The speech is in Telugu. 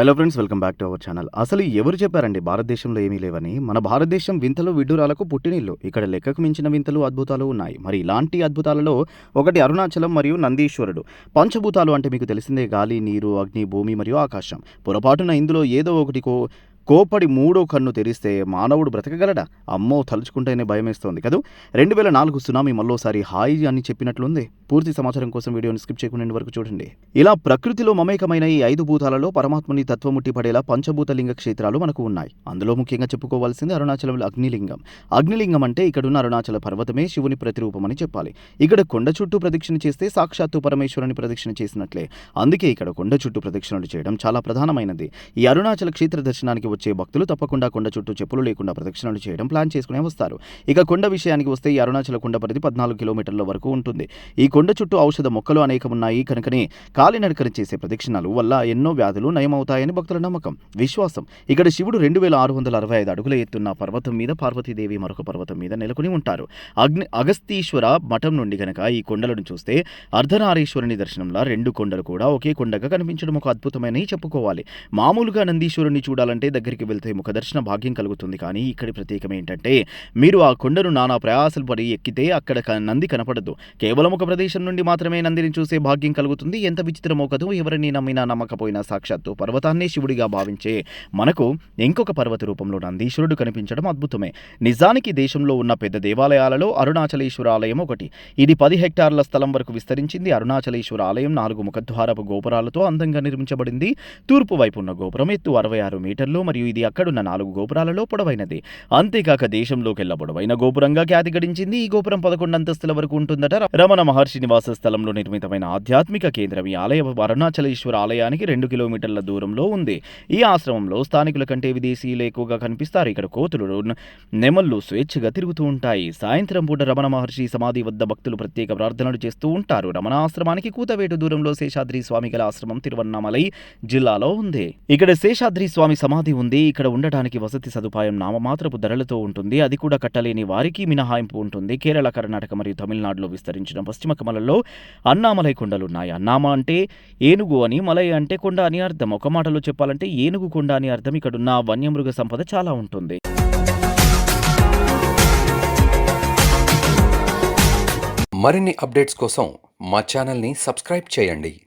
Hello friends welcome back to our channel అసలు ఎవరు చెప్పారండి భారతదేశంలో ఏమీ లేవని? మన భారతదేశం వింతలు విడ్డూరాలకు పుట్టినిల్లు. ఇక్కడ లెక్కకు మించిన వింతలు అద్భుతాలు ఉన్నాయి. మరి ఇలాంటి అద్భుతాలలో ఒకటి అరుణాచలం మరియు నందీశ్వరుడు. పంచభూతాలు అంటే మీకు తెలిసిందే గాలి నీరు అగ్ని భూమి మరియు ఆకాశం. పొరపాటున ఇందులో ఏదో ఒకటి కో కోపడి మూడో కన్ను తెరిస్తే మానవుడు బ్రతకగలడా? అమ్మో తలుచుకుంటేనే భయమేస్తోంది కదూ? రెండు వేల నాలుగు సునామీ మళ్ళోసారి హాయి అని చెప్పినట్లుంది. పూర్తి సమాచారం కోసం వీడియోని స్కిప్ చేయకుండా వరకు చూడండి. ఇలా ప్రకృతిలో మమేకమైన ఈ ఐదు భూతాలలో పరమాత్మని తత్వముట్టి పడేలా పంచభూత లింగ క్షేత్రాలు మనకు ఉన్నాయి. అందులో ముఖ్యంగా చెప్పుకోవాల్సింది అరుణాచలంలో అగ్నిలింగం. అగ్నిలింగం అంటే ఇక్కడున్న అరుణాచల పర్వతమే శివుని ప్రతిరూపమని చెప్పాలి. ఇక్కడ కొండ చుట్టూ ప్రదక్షిణ చేస్తే సాక్షాత్తు పరమేశ్వరుని ప్రదక్షిణ చేసినట్లే. అందుకే ఇక్కడ కొండ చుట్టూ ప్రదక్షిణలు చేయడం చాలా ప్రధానమైనది. ఈ అరుణాచల క్షేత్ర దర్శనానికి వచ్చే భక్తులు తప్పకుండా కొండ చుట్టూ చెప్పులు లేకుండా ప్రదక్షిణలు చేయడం ప్లాన్ చేసుకునే వస్తారు. ఇక కొండ విషయానికి వస్తే ఈ అరుణాచల కొండ పరిధి పద్నాలుగు కిలోమీటర్ల వరకు ఉంటుంది. ఈ కొండ చుట్టూ ఔషధ మొక్కలు అనేకం ఉన్నాయి కనుకనే కాలినడకన చేసే ప్రదక్షిణలు వల్ల ఎన్నో వ్యాధులు నయమవుతాయని భక్తుల నమ్మకం. విశ్వాసం. ఇక్కడ శివుడు రెండు వేల ఆరు వందల అరవై ఐదు అడుగుల ఎత్తున్న పర్వతం మీద పార్వతీదేవి మరొక పర్వతం మీద నెలకొని ఉంటారు. అగ్ని అగస్తీశ్వర మఠం నుండి గనక ఈ కొండలను చూస్తే అర్ధనారీశ్వరుని దర్శనంలా రెండు కొండలు కూడా ఒకే కొండగా కనిపించడం ఒక అద్భుతమైన చెప్పుకోవాలి. మామూలుగా నందీశ్వరుని చూడాలంటే దగ్గర దగ్గరికి వెళ్తే ముఖ దర్శన భాగ్యం కలుగుతుంది. కానీ ఇక్కడి ప్రత్యేకం ఏంటంటే మీరు ఆ కొండను నానా ప్రయాసలు పడి ఎక్కితే అక్కడ నంది కనపడదు. కేవలం ఒక ప్రదేశం నుండి మాత్రమే నందిని చూసే భాగ్యం కలుగుతుంది. ఎంత విచిత్రమో కదూ ఎవరిని నమ్మినా నమ్మకపోయినా సాక్షాత్తు పర్వతాన్నే శివుడిగా భావించే మనకు ఇంకొక పర్వత రూపంలో నందీశ్వరుడు కనిపించడం అద్భుతమే. నిజానికి దేశంలో ఉన్న పెద్ద దేవాలయాలలో అరుణాచలేశ్వర ఆలయం ఒకటి. ఇది పది హెక్టార్ల స్థలం వరకు విస్తరించింది. అరుణాచలేశ్వర ఆలయం నాలుగు ముఖద్వారపు గోపురాలతో అందంగా నిర్మించబడింది. తూర్పు వైపు ఉన్న గోపురం ఎత్తు అరవై ఆరు మీటర్లు మరియు ఇది అక్కడున్న నాలుగు గోపురాలలో పొడవైనది. అంతేకాక దేశంలోకెల్లా పొడవైన గోపురంగా ఖ్యాతి గడించింది. ఈ గోపురం పదకొండు అంతస్తుల వరకు ఉంటుందట రమణ మహర్షి నివాస స్థలంలో నిర్మితమైన ఆధ్యాత్మిక కేంద్రం. ఈ ఆలయం అరుణాచలేశ్వర ఆలయానికి రెండు కిలోమీటర్ల దూరంలో ఉంది. ఈ ఆశ్రమంలో స్థానికుల కంటే విదేశీయులు ఎక్కువగా కనిపిస్తారు. ఇక్కడ కోతులు నెమళ్ళు స్వేచ్ఛగా తిరుగుతూ ఉంటాయి. సాయంత్రం పూట రమణ మహర్షి సమాధి వద్ద భక్తులు ప్రత్యేక ప్రార్థనలు చేస్తూ ఉంటారు. రమణ ఆశ్రమానికి కూతవేటు దూరంలో శేషాద్రి స్వామి గల ఆశ్రమం తిరువన్నామలై జిల్లాలో ఉంది. ఇక్కడ శేషాద్రి స్వామి సమాధి ఉంది. ఇక్కడ ఉండటానికి వసతి సదుపాయం నామమాత్రపు ధరలతో ఉంటుంది. అది కూడా కట్టలేని వారికి మినహాయింపు ఉంటుంది. కేరళ కర్ణాటక మరియు తమిళనాడులో విస్తరించిన పశ్చిమ కమలలో అన్నామలై కొండలున్నాయి. అన్నామ అంటే ఏనుగు అని మలై అంటే కొండ అని అర్థం. ఒక మాటలో చెప్పాలంటే ఏనుగు కొండ అని అర్థం. ఇక్కడున్న వన్యమృగ సంపద చాలా ఉంటుంది. మరిన్ని అప్డేట్స్ కోసం మా ఛానల్ని సబ్స్క్రైబ్ చేయండి.